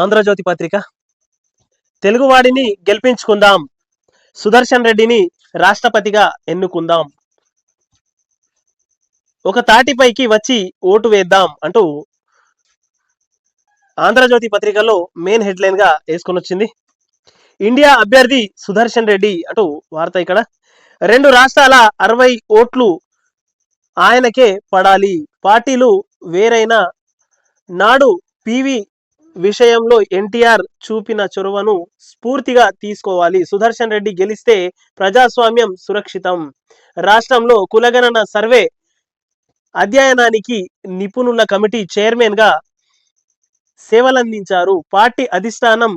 ఆంధ్రజ్యోతి పత్రిక. తెలుగువాడిని గెలిపించుకుందాం. సుదర్శన్ రెడ్డిని రాష్ట్రపతిగా ఎన్నుకుందాం. ఒక తాటిపైకి వచ్చి ఓటు వేద్దాం అంటూ ఆంధ్రజ్యోతి పత్రికలో మెయిన్ హెడ్లైన్గా వేసుకొని వచ్చింది ఇండియా అభ్యర్థి సుదర్శన్ రెడ్డి అంటూ వార్త ఇక్కడ. రెండు రాష్ట్రాల అరవై ఓట్లు ఆయనకే పడాలి. పార్టీలు వేరైన నాడు పివి విషయంలో ఎన్టీఆర్ చూపిన చొరవను స్ఫూర్తిగా తీసుకోవాలి. సుదర్శన్ రెడ్డి గెలిస్తే ప్రజాస్వామ్యం సురక్షితం. రాష్ట్రంలో కులగణన సర్వే అధ్యయనానికి నిపుణుల కమిటీ చైర్మన్గా సేవలందించారు. పార్టీ అధిష్టానం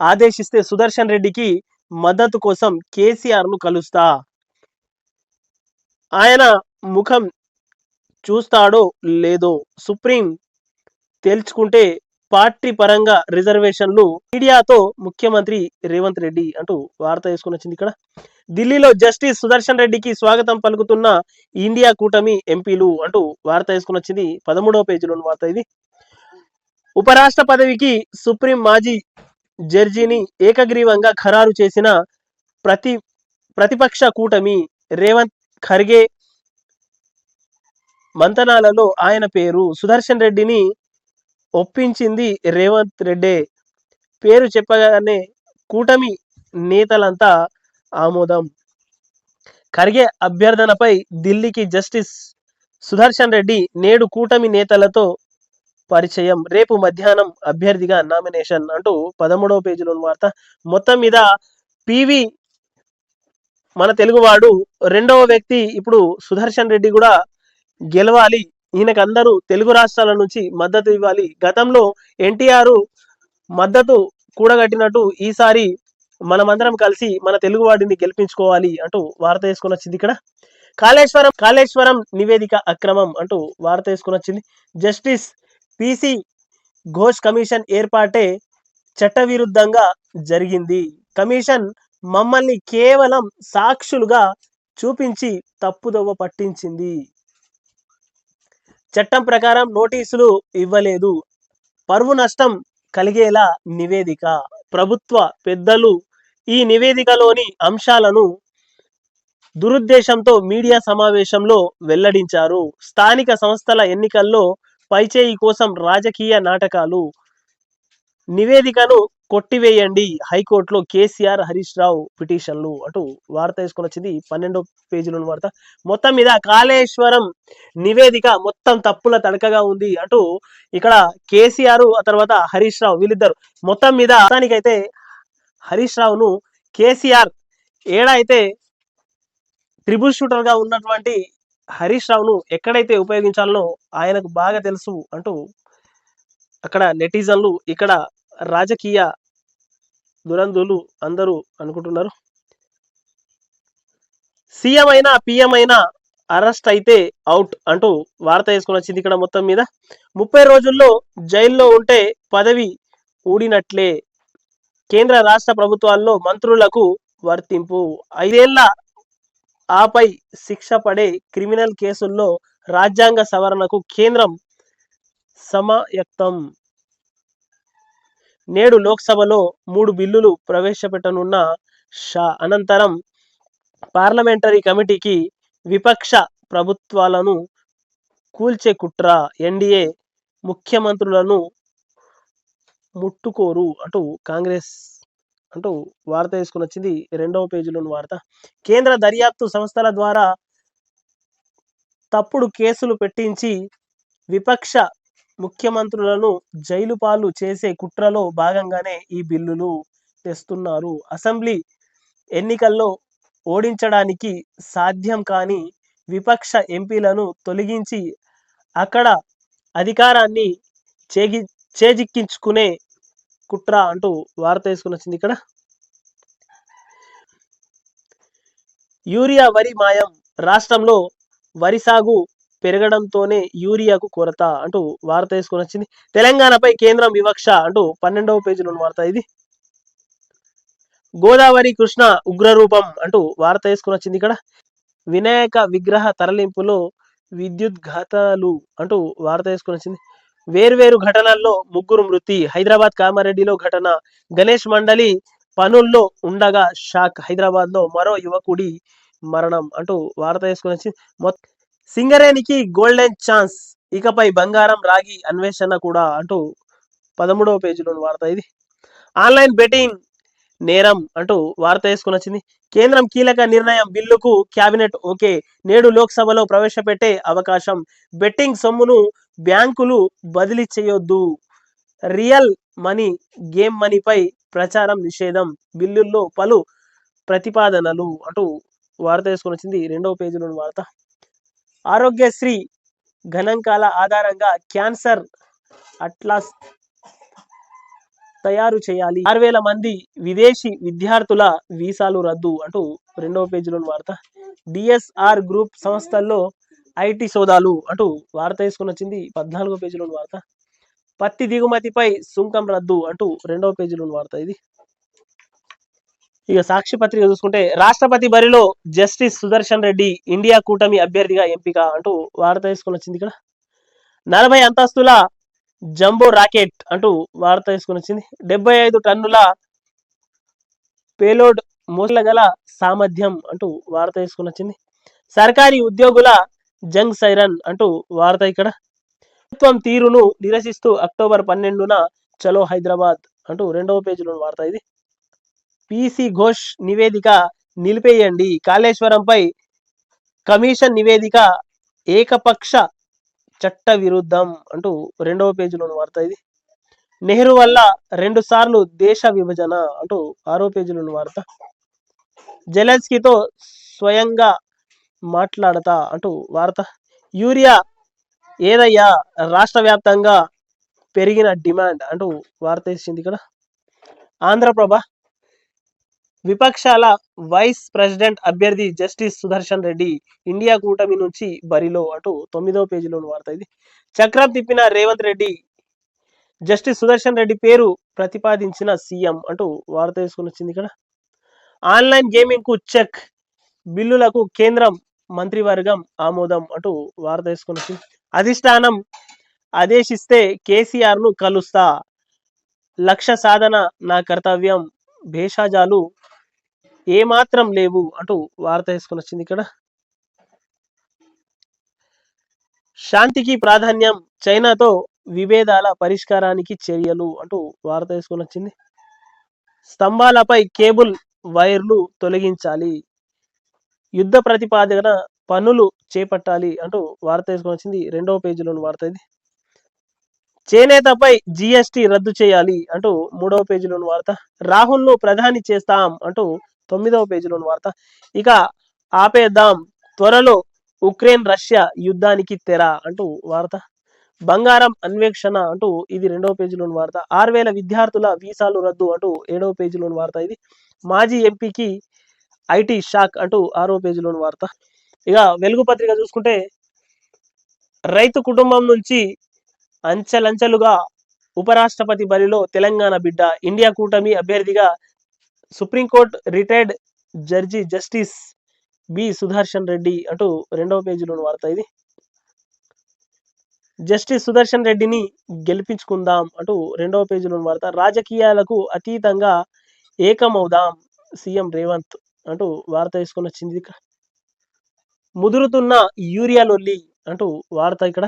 ఆదేశిస్తే సుదర్శన్ రెడ్డికి మద్దతు కోసం కేసీఆర్ను కలుస్తా. ఆయన ముఖం చూస్తాడో లేదో సుప్రీం తేల్చుకుంటే పార్టీ పరంగా రిజర్వేషన్లు మీడియాతో ముఖ్యమంత్రి రేవంత్ రెడ్డి అంటూ వార్త వేసుకుని వచ్చింది ఇక్కడ. ఢిల్లీలో జస్టిస్ సుదర్శన్ రెడ్డికి స్వాగతం పలుకుతున్న ఇండియా కూటమి ఎంపీలు అంటూ వార్త వేసుకుని వచ్చింది. పదమూడవ పేజీలోని వార్త ఇది. ఉపరాష్ట్ర పదవికి సుప్రీం మాజీ జడ్జిని ఏకగ్రీవంగా ఖరారు చేసిన ప్రతి ప్రతిపక్ష కూటమి రేవంత్ ఖర్గే మంతనాలలో ఆయన పేరు సుదర్శన్ రెడ్డిని ఒప్పించింది రేవంత్ రెడ్డే. పేరు చెప్పగానే కూటమి నేతలంతా ఆమోదం. ఖర్గే అభ్యర్థనపై ఢిల్లీకి జస్టిస్ సుదర్శన్ రెడ్డి నేడు కూటమి నేతలతో పరిచయం. రేపు మధ్యాహ్నం అభ్యర్థిగా నామినేషన్ అంటూ పదమూడవ పేజీలో వార్త. మొత్తం మీద పివి మన తెలుగువాడు రెండవ వ్యక్తి. ఇప్పుడు సుదర్శన్ రెడ్డి కూడా గెలవాలి. ఈయనకు అందరూ తెలుగు రాష్ట్రాల నుంచి మద్దతు ఇవ్వాలి. గతంలో ఎన్టీఆర్ మద్దతు కూడగట్టినట్టు ఈసారి మనమందరం కలిసి మన తెలుగు వాడిని గెలిపించుకోవాలి అంటూ వార్త వేసుకొని వచ్చింది ఇక్కడ. కాళేశ్వరం కాళేశ్వరం నివేదిక అక్రమం అంటూ వార్త వేసుకొని వచ్చింది. జస్టిస్ పిసి ఘోష్ కమిషన్ ఏర్పాటే చట్టవిరుద్ధంగా జరిగింది. కమిషన్ మమ్మల్ని కేవలం సాక్షులుగా చూపించి తప్పుదోవ పట్టించింది. చట్టం ప్రకారం నోటీసులు ఇవ్వలేదు. పరువు నష్టం కలిగేలా నివేదిక. ప్రభుత్వ పెద్దలు ఈ నివేదికలోని అంశాలను దురుద్దేశంతో మీడియా సమావేశంలో వెల్లడించారు. స్థానిక సంస్థల ఎన్నికల్లో పైచేయి కోసం రాజకీయ నాటకాలు. నివేదికను కొట్టివేయండి. హైకోర్టులో కేసీఆర్ హరీష్ రావు పిటిషన్లు. అటు వార్త వేసుకొని వచ్చింది పన్నెండో పేజీలో వార్త. మొత్తం మీద కాళేశ్వరం నివేదిక మొత్తం తప్పుల తడకగా ఉంది. అటు ఇక్కడ కేసీఆర్ ఆ తర్వాత హరీష్ రావు వీళ్ళిద్దరు. మొత్తం మీద అతనికైతే హరీష్ రావును కేసీఆర్ ఏడైతే ట్రిబుల్ షూటర్గా ఉన్నటువంటి హరీష్ రావును ఎక్కడైతే ఉపయోగించాలనో ఆయనకు బాగా తెలుసు అంటూ అక్కడ నెటిజన్లు ఇక్కడ రాజకీయ దురంధులు అందరూ అనుకుంటున్నారు. సీఎం అయినా పిఎం అయినా అరెస్ట్ అయితే అవుట్ అంటూ వార్త వేసుకుని వచ్చింది ఇక్కడ మొత్తం మీద. ముప్పై రోజుల్లో జైల్లో ఉంటే పదవి ఊడినట్లే. కేంద్ర రాష్ట్ర ప్రభుత్వాల్లో మంత్రులకు వర్తింపు. ఐదేళ్ళ ఆపై శిక్ష పడే క్రిమినల్ కేసుల్లో రాజ్యాంగ సవరణకు కేంద్రం సమయక్తం నేడు లోక్సభలో మూడు బిల్లులు ప్రవేశపెట్టనున్న షా అనంతరం పార్లమెంటరీ కమిటీకి విపక్ష ప్రభుత్వాలను కూల్చే కుట్ర ఎన్డీఏ ముఖ్యమంత్రులను ముట్టుకోరు అంటూ కాంగ్రెస్ అంటూ వార్త వేసుకుని వచ్చింది. రెండవ పేజీలోని వార్త. కేంద్ర దర్యాప్తు సంస్థల ద్వారా తప్పుడు కేసులు పెట్టించి విపక్ష ముఖ్యమంత్రులను జైలు పాలు చేసే కుట్రలో భాగంగానే ఈ బిల్లులు తెస్తున్నారు. అసెంబ్లీ ఎన్నికల్లో ఓడించడానికి సాధ్యం కాని విపక్ష ఎంపీలను తొలగించి అక్కడ అధికారాన్ని చేగి చేజిక్కించుకునే కుట్ర అంటూ వార్త వేసుకుని వచ్చింది ఇక్కడ. యూరియా వరి మాయం రాష్ట్రంలో వరి సాగు పెరగడంతోనే యూరియాకు కొరత అంటూ వార్త వేసుకొని వచ్చింది. తెలంగాణపై కేంద్రం వివక్ష అంటూ పన్నెండవ పేజీలో వార్త ఇది. గోదావరి కృష్ణ ఉగ్రరూపం అంటూ వార్త వేసుకొని వచ్చింది ఇక్కడ. వినాయక విగ్రహ తరలింపులో విద్యుత్ ఘాతాలు అంటూ వార్త వేసుకొని వచ్చింది. వేర్వేరు ఘటనల్లో ముగ్గురు మృతి. హైదరాబాద్ కామారెడ్డిలో ఘటన. గణేష్ మండలి పనుల్లో ఉండగా షాక్. హైదరాబాద్లో మరో యువకుడి మరణం అంటూ వార్త వేసుకొని వచ్చింది. మొత్తం సింగరేణికి గోల్డెన్ ఛాన్స్. ఇకపై బంగారం రాగి అన్వేషణ కూడా అంటూ పదమూడవ పేజీలోని వార్త ఇది. ఆన్లైన్ బెట్టింగ్ నేరం అంటూ వార్త వేసుకుని వచ్చింది. కేంద్రం కీలక నిర్ణయం బిల్లుకు కేబినెట్ ఓకే. నేడు లోక్సభలో ప్రవేశపెట్టే అవకాశం. బెట్టింగ్ సొమ్మును బ్యాంకులు బదిలీ చేయొద్దు. రియల్ మనీ గేమ్ మనీపై ప్రచారం నిషేధం. బిల్లుల్లో పలు ప్రతిపాదనలు అంటూ వార్త వేసుకొని వచ్చింది. రెండవ పేజీలోని వార్త. ఆరోగ్యశ్రీ గణాంకాల ఆధారంగా క్యాన్సర్ అట్లాస్ తయారు చేయాలి. ఆరు వేల మంది విదేశీ విద్యార్థుల వీసాలు రద్దు అంటూ రెండవ పేజీలోని వార్త. డిఎస్ఆర్ గ్రూప్ సంస్థల్లో ఐటీ సోదాలు అంటూ వార్త వేసుకొని వచ్చింది పద్నాలుగో పేజీలోని వార్త. పత్తి దిగుమతిపై సుంకం రద్దు అంటూ రెండవ పేజీలోని వార్త ఇది. ఇక సాక్షి పత్రిక చూసుకుంటే రాష్ట్రపతి బరిలో జస్టిస్ సుదర్శన్ రెడ్డి ఇండియా కూటమి అభ్యర్థిగా ఎంపిక అంటూ వార్త తీసుకుని వచ్చింది ఇక్కడ. నలభై అంతస్తుల జంబో రాకెట్ అంటూ వార్త తీసుకుని వచ్చింది. డెబ్బై ఐదు టన్నుల పేలోడ్ మోసల గల సామర్థ్యం అంటూ వార్త తీసుకుని వచ్చింది. సర్కారీ ఉద్యోగుల జంగ్ సైరన్ అంటూ వార్త ఇక్కడ. ప్రభుత్వం తీరును నిరసిస్తూ అక్టోబర్ పన్నెండున చలో హైదరాబాద్ అంటూ రెండవ పేజీలో వార్త ఇది. పిసి ఘోష్ నివేదిక నిలిపేయండి. కాళేశ్వరంపై కమిషన్ నివేదిక ఏకపక్ష చట్ట విరుద్ధం అంటూ రెండవ పేజీలోని వార్త ఇది. నెహ్రూ వల్ల రెండు సార్లు దేశ విభజన అంటూ ఆరో పేజీలోని వార్త. జెలెన్స్కీతో స్వయంగా మాట్లాడతా అంటూ వార్త. యూరియా ఏదయ్యా? రాష్ట్ర వ్యాప్తంగా పెరిగిన డిమాండ్ అంటూ వార్త ఇచ్చింది ఇక్కడ. ఆంధ్రప్రభ విపక్షాల వైస్ ప్రెసిడెంట్ అభ్యర్థి జస్టిస్ సుదర్శన్ రెడ్డి ఇండియా కూటమి నుంచి బరిలో అటు తొమ్మిదో పేజీలోని వార్త ఇది చక్రం తిప్పిన రేవంత్ రెడ్డి జస్టిస్ సుదర్శన్ రెడ్డి పేరు ప్రతిపాదించిన సీఎం అంటూ వార్త వేసుకుని వచ్చింది ఇక్కడ. ఆన్లైన్ గేమింగ్కు చెక్ బిల్లులకు కేంద్రం మంత్రివర్గం ఆమోదం అంటూ వార్త వేసుకుని వచ్చింది. అధిష్టానం ఆదేశిస్తే కేసీఆర్ను కలుస్తా లక్ష్య సాధన నా కర్తవ్యం భేషాజాలు ఏమాత్రం లేవు అంటూ వార్త వేసుకుని వచ్చింది ఇక్కడ. శాంతికి ప్రాధాన్యం చైనాతో విభేదాల పరిష్కారానికి చర్యలు అంటూ వార్త వేసుకుని వచ్చింది. స్తంభాలపై కేబుల్ వైర్లు తొలగించాలి. యుద్ధ ప్రతిపాదన పనులు చేపట్టాలి అంటూ వార్త వేసుకొని వచ్చింది. రెండవ పేజీలోని వార్త ఇది. చేనేతపై జిఎస్టి రద్దు చేయాలి అంటూ మూడవ పేజీలోని వార్త. రాహుల్ను ప్రధాని చేస్తాం అంటూ తొమ్మిదవ పేజీలోని వార్త. ఇక ఆపేద్దాం. త్వరలో ఉక్రెయిన్ రష్యా యుద్ధానికి తెర అంటూ వార్త. బంగారం అన్వేషణ అంటూ ఇది రెండవ పేజీలోని వార్త. ఆరు వేల విద్యార్థుల వీసాలు రద్దు అంటూ ఏడవ పేజీలోని వార్త ఇది. మాజీ ఎంపీకి ఐటీ షాక్ అంటూ ఆరో పేజీలోని వార్త. ఇక వెలుగు పత్రిక చూసుకుంటే రైతు కుటుంబం నుంచి అంచెలంచెలుగా ఉపరాష్ట్రపతి బరిలో తెలంగాణ బిడ్డ. ఇండియా కూటమి అభ్యర్థిగా supreme court retired judge justice B Sudarshan Reddy అంటూ రెండవ పేజీలోని వార్త ఇది. జస్టిస్ సుదర్శన్ రెడ్డిని గెలిపించుకుందాం అంటూ రెండవ పేజీలోని వార్త రాజకీయాలకు అతీతంగా ఏకమవుదాం సీఎం రేవంత్ అంటూ వార్త వేసుకుని వచ్చింది ఇక్కడ. ముదురుతున్న యూరియా లొల్లి అంటూ వార్త ఇక్కడ.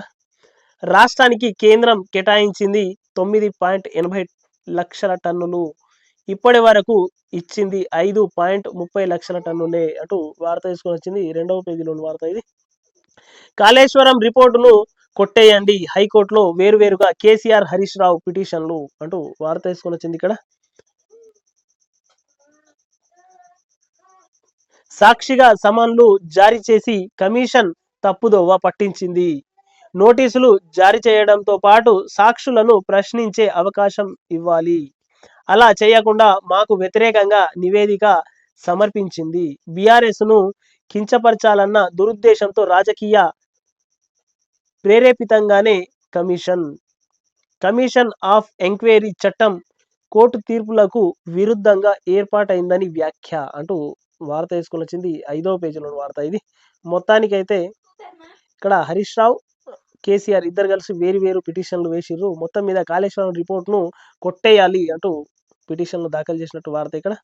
రాష్ట్రానికి కేంద్రం కేటాయించింది తొమ్మిది పాయింట్ ఎనభై లక్షల టన్నులు ఇప్పటి వరకు ఇచ్చింది ఐదు పాయింట్ ముప్పై లక్షల టన్నులే అటు వార్త తీసుకొని వచ్చింది. రెండవ పేజీలోని వార్త ఇది. కాళేశ్వరం రిపోర్టును కొట్టేయండి. హైకోర్టులో వేరువేరుగా కేసీఆర్ హరీష్ రావు పిటిషన్లు అంటూ వార్త తీసుకొని వచ్చింది ఇక్కడ. సాక్షిగా సమన్లు జారీ చేసి కమిషన్ తప్పుదోవ పట్టించింది. నోటీసులు జారీ చేయడంతో పాటు సాక్షులను ప్రశ్నించే అవకాశం ఇవ్వాలి. అలా చేయకుండా మాకు వ్యతిరేకంగా నివేదిక సమర్పించింది. బీఆర్ఎస్ను కించపరచాలన్న దురుద్దేశంతో రాజకీయ ప్రేరేపితంగానే కమిషన్ కమిషన్ ఆఫ్ ఎంక్వైరీ చట్టం కోర్టు తీర్పులకు విరుద్ధంగా ఏర్పాటైందని వ్యాఖ్య అంటూ వార్త వేసుకొని వచ్చింది. ఐదవ పేజీలో వార్త ఇది. మొత్తానికైతే ఇక్కడ హరీష్ రావు కేసీఆర్ ఇద్దరు కలిసి వేరు వేరు పిటిషన్లు వేసిర్రు. మొత్తం మీద కాళేశ్వరం రిపోర్ట్ను కొట్టేయాలి అంటూ పిటిషన్లు దాఖలు చేసినట్టు వార్త ఇక్కడ.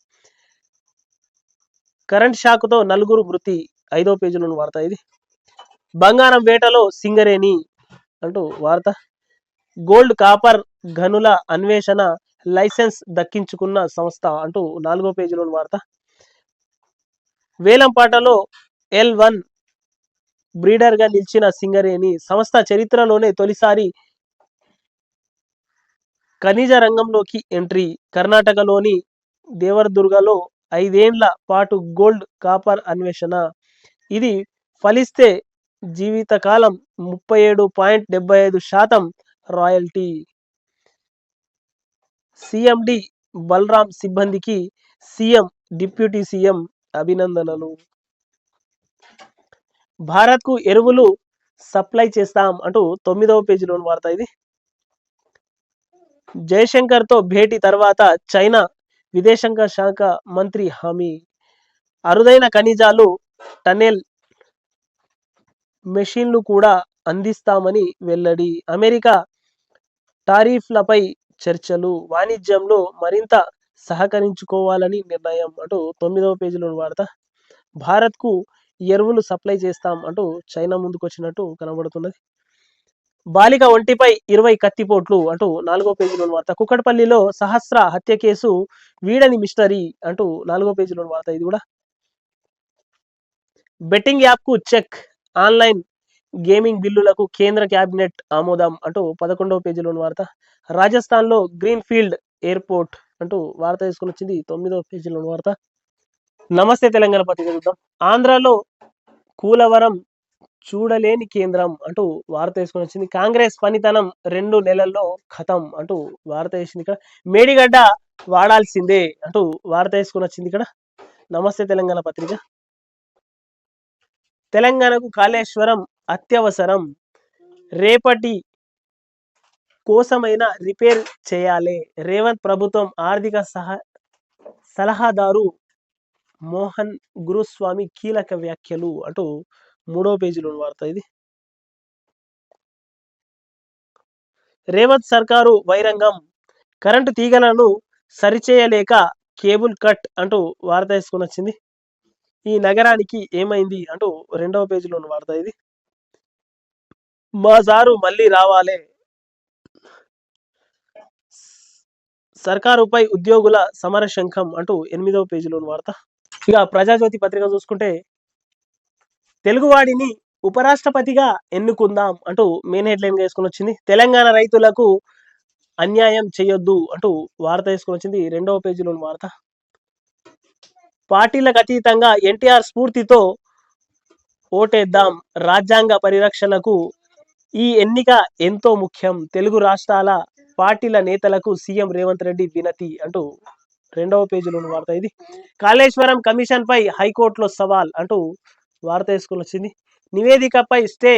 కరెంట్ షాక్తో నలుగురు మృతి ఐదో పేజీలోని వార్త ఇది. బంగారం వేటలో సింగరేణి అంటూ వార్త. గోల్డ్ కాపర్ గనుల అన్వేషణ లైసెన్స్ దక్కించుకున్న సంస్థ అంటూ నాలుగో పేజీలోని వార్త. వేలంపాటలో ఎల్ వన్ బ్రీడర్గా నిలిచిన సింగరేణి సంస్థ చరిత్రలోనే తొలిసారి ఖనిజ రంగంలోకి ఎంట్రీ. కర్ణాటకలోని దేవరదుర్గలో ఐదేండ్ల పాటు గోల్డ్ కాపర్ అన్వేషణ. ఇది ఫలిస్తే జీవితకాలం ముప్పై ఏడు పాయింట్ డెబ్బై ఐదు శాతం రాయల్టీ. సిఎండి బలరాం సిబ్బందికి సీఎం డిప్యూటీ సీఎం అభినందనలు. భారత్కు ఎరువులు సప్లై చేస్తాం అంటూ తొమ్మిదవ పేజీలోని వార్త ఇది. జయశంకర్తో భేటీ తర్వాత చైనా విదేశాంగ శాఖ మంత్రి హామీ. అరుదైన ఖనిజాలు టనెల్ మెషిన్లు కూడా అందిస్తామని వెల్లడి. అమెరికా టారీఫ్లపై చర్చలు వాణిజ్యంలో మరింత సహకరించుకోవాలని నిర్ణయం అంటూ తొమ్మిదవ పేజీలో వార్త. భారత్కు ఎరువులు సప్లై చేస్తాం అంటూ చైనా ముందుకొచ్చినట్టు కనబడుతున్నది. బాలిక ఒంటిపై ఇరవై కత్తిపోట్లు అంటూ నాలుగో పేజీలో వార్త. కుక్కడపల్లిలో సహస్ర హత్య కేసు వీడని మిషనరీ అంటూ నాలుగో పేజీలో వార్త ఇది కూడా. బెట్టింగ్ యాప్కు చెక్ ఆన్లైన్ గేమింగ్ బిల్లులకు కేంద్ర క్యాబినెట్ ఆమోదం అంటూ పదకొండవ పేజీలోని వార్త. రాజస్థాన్లో గ్రీన్ ఫీల్డ్ ఎయిర్పోర్ట్ అంటూ వార్త తీసుకుని వచ్చింది తొమ్మిదవ పేజీలోని వార్త. నమస్తే తెలంగాణ పత్రిక చూద్దాం. ఆంధ్రాలో కూలవరం చూడలేని కేంద్రం అంటూ వార్త వేసుకొని వచ్చింది. కాంగ్రెస్ పనితనం రెండు నెలల్లో ఖతం అంటూ వార్త వేసింది ఇక్కడ. మేడిగడ్డ వాడాల్సిందే అంటూ వార్త వేసుకొని వచ్చింది ఇక్కడ. నమస్తే తెలంగాణ పత్రిక. తెలంగాణకు కాళేశ్వరం అత్యవసరం. రేపటి కోసమైనా రిపేర్ చేయాలి. రేవంత్ ప్రభుత్వం ఆర్థిక సహ సలహాదారు మోహన్ గురుస్వామి కీలక వ్యాఖ్యలు అంటూ మూడో పేజీలో వార్త ఇది. రేవంత్ సర్కారు వైరంగం కరెంటు తీగలను సరిచేయలేక కేబుల్ కట్ అంటూ వార్త వేసుకొని వచ్చింది. ఈ నగరానికి ఏమైంది అంటూ రెండవ పేజీలో వార్త ఇది. మా సారు మళ్ళీ రావాలే. సర్కారుపై ఉద్యోగుల సమర శంఖం అంటూ ఎనిమిదవ పేజీలోని వార్త. ఇక ప్రజాజ్యోతి పత్రిక చూసుకుంటే తెలుగువాడిని ఉపరాష్ట్రపతిగా ఎన్నుకుందాం అంటూ మెయిన్ హెడ్లైన్ వేసుకుని వచ్చింది. తెలంగాణ రైతులకు అన్యాయం చేయొద్దు అంటూ వార్త వేసుకుని వచ్చింది. రెండవ పేజీలోని వార్త. పార్టీలకు అతీతంగా ఎన్టీఆర్ స్ఫూర్తితో ఓటేద్దాం. రాజ్యాంగ పరిరక్షణకు ఈ ఎన్నిక ఎంతో ముఖ్యం. తెలుగు రాష్ట్రాల పార్టీల నేతలకు సీఎం రేవంత్ రెడ్డి వినతి అంటూ రెండవ పేజీలోని వార్త ఇది. కాళేశ్వరం కమిషన్ పై హైకోర్టులో సవాల్ అంటూ వార్త వేసుకుని వచ్చింది. నివేదికపై స్టే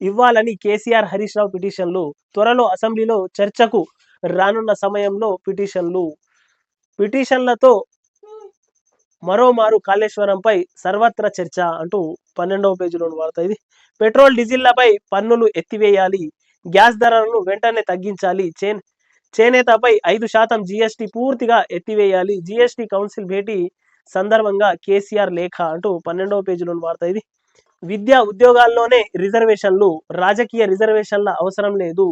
ఇవ్వాలని కేసీఆర్ హరీష్ రావు పిటిషన్లు త్వరలో అసెంబ్లీలో చర్చకు రానున్న సమయంలో పిటిషన్లు. పిటిషన్లతో మరోమారు కాళేశ్వరంపై సర్వత్ర చర్చ అంటూ పన్నెండవ పేజీలోని వార్త ఇది. పెట్రోల్ డీజిల్లపై పన్నులు ఎత్తివేయాలి. గ్యాస్ ధరలను వెంటనే తగ్గించాలి. చేన్ చేనేతపై ఐదు శాతం జీఎస్టీ పూర్తిగా ఎత్తివేయాలి. జీఎస్టీ కౌన్సిల్ భేటీ సందర్భంగా కేసీఆర్ లేఖ అంటూ పన్నెండవ పేజీలోని వార్త ఇది. విద్యా ఉద్యోగాల్లోనే రిజర్వేషన్లు రాజకీయ రిజర్వేషన్ల అవసరం లేదు.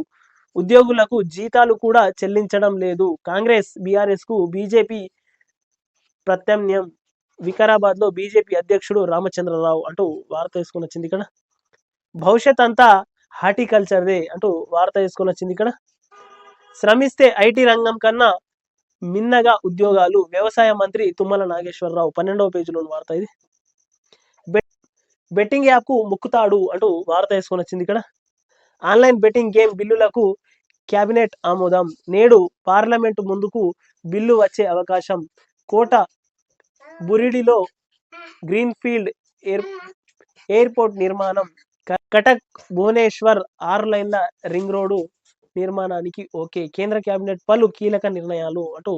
ఉద్యోగులకు జీతాలు కూడా చెల్లించడం లేదు. కాంగ్రెస్ బీఆర్ఎస్కు బీజేపీ ప్రత్యామ్నాయం. వికారాబాద్లో బీజేపీ అధ్యక్షుడు రామచంద్రరావు అంటూ వార్త వేసుకుని వచ్చింది ఇక్కడ. భవిష్యత్ అంతా హార్టికల్చర్దే అంటూ వార్త వేసుకుని వచ్చింది ఇక్కడ. శ్రమిస్తే ఐటీ రంగం కన్నా మిన్నగా ఉద్యోగాలు వ్యవసాయ మంత్రి తుమ్మల నాగేశ్వరరావు పన్నెండవ పేజీలో వార్త ఇది. బెట్టింగ్ యాప్కు ముక్కుతాడు అంటూ వార్త వేసుకొని వచ్చింది ఇక్కడ. ఆన్లైన్ బెట్టింగ్ గేమ్ బిల్లులకు కేబినెట్ ఆమోదం. నేడు పార్లమెంటు ముందుకు బిల్లు వచ్చే అవకాశం. కోట బురిడిలో గ్రీన్ఫీల్డ్ ఎయిర్ ఎయిర్పోర్ట్ నిర్మాణం. కటక్ భువనేశ్వర్ ఆరు లైన్ల రింగ్ రోడ్డు నిర్మాణానికి ఓకే. కేంద్ర కేబినెట్ పలు కీలక నిర్ణయాలు అటు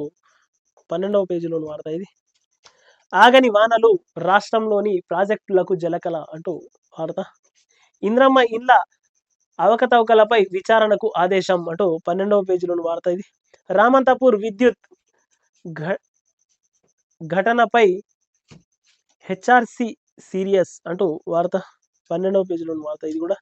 పన్నెండవ పేజీలోని వార్త ఇది. ఆగని వానలు రాష్ట్రంలోని ప్రాజెక్టులకు జలకల అంటూ వార్త ఇంద్రమ్మ ఇళ్ళ అవకతవకలపై విచారణకు ఆదేశం అంటూ పన్నెండవ పేజీలోని వార్త ఇది. రామంతపూర్ విద్యుత్ ఘటనపై హెచ్ఆర్సి సీరియస్ అంటూ వార్త పన్నెండవ పేజీలోని వార్త ఇది కూడా.